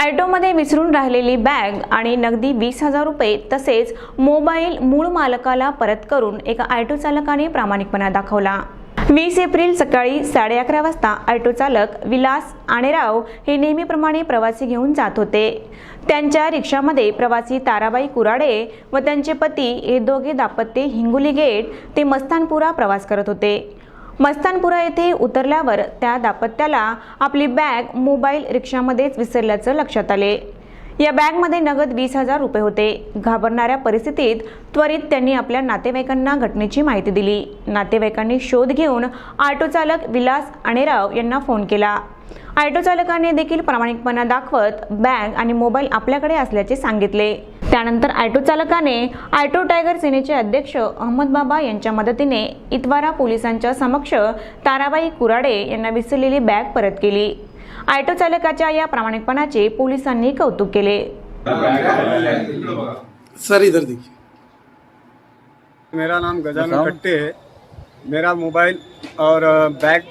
ॲटोमध्ये विसरून राहिलेली बॅग आणि नगदी वीस हजार रुपये तसेच मोबाईल मूळ मालकाला परत करून एका ॲटो चालकाने प्रामाणिकपणा दाखवला. वीस एप्रिल सकाळी साडे अकरा वाजता ऑटो चालक विलास आणेराव हे नेहमीप्रमाणे प्रवासी घेऊन जात होते. त्यांच्या रिक्षामध्ये प्रवासी ताराबाई कुराडे व त्यांचे पती हे दोघे दाम्पत्य हिंगोली गेट ते मस्तानपुरा प्रवास करत होते. मस्तानपुरा येथे उतरल्यावर त्या दाम्पत्याला आपली बॅग मोबाईल रिक्षामध्येच विसरल्याचं लक्षात आले. या बॅगमध्ये नगद वीस हजार रुपये होते. घाबरणाऱ्या परिस्थितीत त्वरित त्यांनी आपल्या नातेवाईकांना घटनेची माहिती दिली. नातेवाईकांनी शोध घेऊन ऑटो चालक विलास आणेराव यांना फोन केला. ऑटो चालकाने देखील प्रामाणिकपणा दाखवत बॅग आणि मोबाईल आपल्याकडे असल्याचे सांगितले. त्यानंतर ऑटो चालकाने ऑटो टायगर सेनेचे अध्यक्ष अहमद बाबा यांच्या मदतीने इतवारा पोलिसांच्या समक्ष ताराबाई कुराडे यांना विसरलेली बॅग परत केली. ऑटो चालकाच्या या प्रामाणिकपणाचे पोलिसांनी कौतुक केले. सर इधर देखिए। मेरा नाम गजानन कट्टे है। मेरा मोबाइल और बैग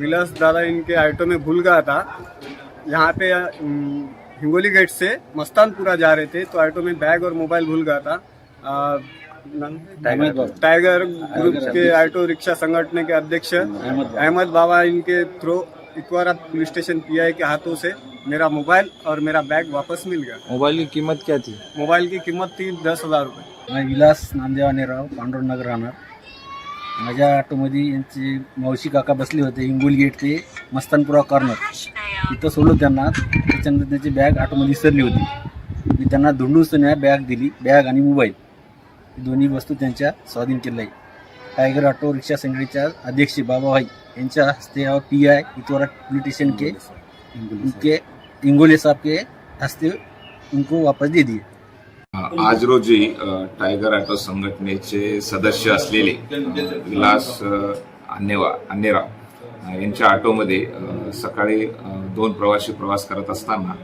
विलास दादा इनके ऑटो में भूल गया था। यहाँ पे हिंगोली गेट से मस्तानपुरा जा रहे थे तो ऑटो में बैग और मोबाइल भूल गया था। टाइगर ग्रुप के ऑटो रिक्शा संगठन के अध्यक्ष अहमद बाबा। इनके through Itwara police station PI के हाथों से मेरा मोबाइल और मेरा बैग वापस मिल गया। मोबाइल की किंमत क्या थी? मोबाइल की कीमत थी दस हज़ार रुपये मैं विलास नामदेवानेराव पांडुरनगर राहणार माझ्या ऑटोमध्ये यांचे मावशी काका बसले होते हिंगोली गेट ते मस्तानपुरा कॉर्नर तिथं सोडलो त्यांना. त्याच्यानंतर त्यांची बॅग ऑटोमध्ये विसरली होती. मी त्यांना धुंडून बॅग दिली. बॅग आणि मोबाईल. दोन्ही वस्तू त्यांच्या स्वाधीन केल्या. आहे टायगर ऑटो रिक्षा संघटनेच्या अध्यक्ष बाबाभाई यांच्या हस्ते और P I Itwara police station के इनके इंगोले साहब के हस्ते उनको वापस दे दिए. आज रोजी टायगर ऑटो संघटनेचे सदस्य असलेले विलास अन्नेवा अन्नेराव यांच्या ऑटोमध्ये सकाळी दोन प्रवासी प्रवास करत असताना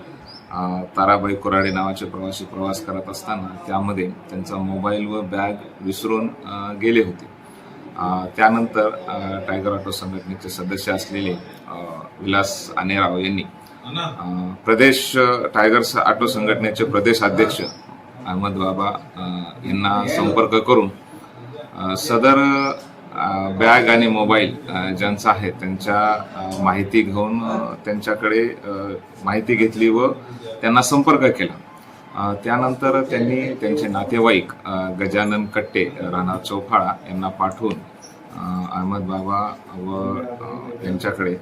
ताराबाई कोराडे नावाचे प्रवासी प्रवास करत असताना त्यामध्ये त्यांचा मोबाईल व बॅग विसरून गेले होते. त्यानंतर टायगर ऑटो संघटनेचे सदस्य असलेले विलास आनेराव यांनी प्रदेश टायगर ऑटो संघटनेचे प्रदेश अध्यक्ष अहमद बाबा यांना संपर्क करून सदर बॅग आणि मोबाईल ज्यांचा आहे त्यांच्या माहिती घेऊन त्यांच्याकडे माहिती घेतली व त्यांना संपर्क केला. त्यानंतर त्यांनी त्यांचे नातेवाईक गजानन कट्टे राणा चौफाळा यांना पाठवून अहमद बाबा व त्यांच्याकडे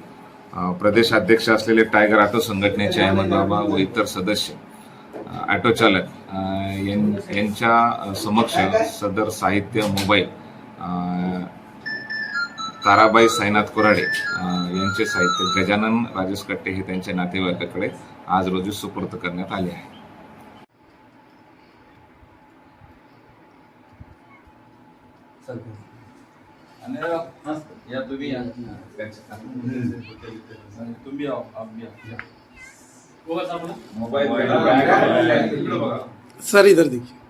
प्रदेशाध्यक्ष असलेले टायगर ऑटो संघटनेचे अहमद बाबा व इतर सदस्य ऑटो चालक यां- यांच्या समक्ष सदर साहित्य मोबाईल ताराबाई साईनाथ कोराडे यांचे साहित्य गजानन राजेश कट्टे हे त्यांच्या नातेवाईकाकडे आज रोजी सुपूर्द करण्यात आले आहे. या तुम्ही या. तुम्ही या आप भी या. मोबाईल सर इधर देखिए.